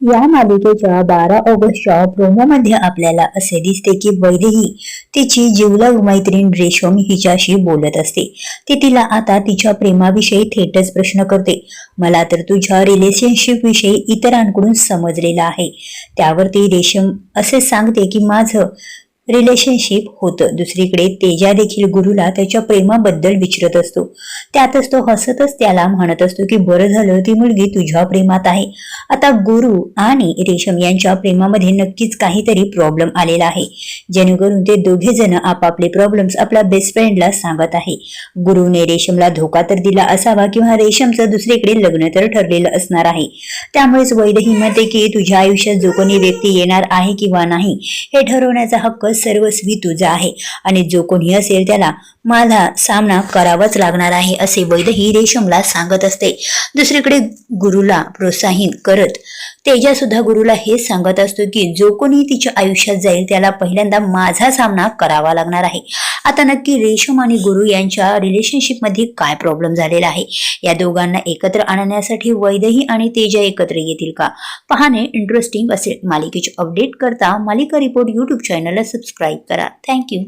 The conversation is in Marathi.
या मालिकेच्या बारा ऑगस्टच्या प्रोमोमध्ये आपल्याला असे दिसते की वैदेही तिची जीवलग मैत्रीण रेशम हिच्याशी बोलत असते. ती तिला आता तिच्या प्रेमाविषयी थेटच प्रश्न करते. मला तर तुझ्या रिलेशनशिप विषयी इतरांकडून समजलेलं आहे. त्यावरती रेशम असे सांगते की माझं रिलेशनशिप होतं. दुसरीकडे तेजा देखील गुरुला त्याच्या प्रेमाबद्दल विचारत असतो. त्यातच तो हसतच त्याला म्हणत असतो की बरं झालं ती मुलगी तुझ्या प्रेमात आहे. आता गुरु आणि रेशम यांच्या प्रेमामध्ये नक्कीच काहीतरी प्रॉब्लेम आलेला आहे. जेणेकरून ते दोघे जण आपापले प्रॉब्लेम्स आपल्या बेस्ट फ्रेंडला सांगत आहे. गुरुने रेशमला धोका तर दिला असावा किंवा रेशमचं दुसरीकडे लग्न तर ठरलेलं असणार आहे. त्यामुळेच वैदही म्हणते की तुझ्या आयुष्यात जो कोणी व्यक्ती येणार आहे किंवा नाही हे ठरवण्याचा हक्क सर्वस्वी तुझा आहे. आणि जो कोणी असेल त्याला माझा सामना करावाच लागणार आहे असे वैदही रेशमला सांगत असते. दुसरीकडे गुरुला प्रोत्साहित करत तेजा सुद्धा गुरुला हेच सांगत असतो की जो कोणी तिच्या आयुष्यात जाईल त्याला पहिल्यांदा माझा सामना करावा लागणार आहे. आता नक्की रेशम आणि गुरु यांच्या रिलेशनशिपमध्ये काय प्रॉब्लेम झालेला आहे? या दोघांना एकत्र आणण्यासाठी वैदही आणि तेजा एकत्र येतील का? पाहणे इंटरेस्टिंग असेल मालिकेचे अपडेट करता मालिका रिपोर्ट यूट्यूब चॅनलला सबस्क्राईब करा थँक्यू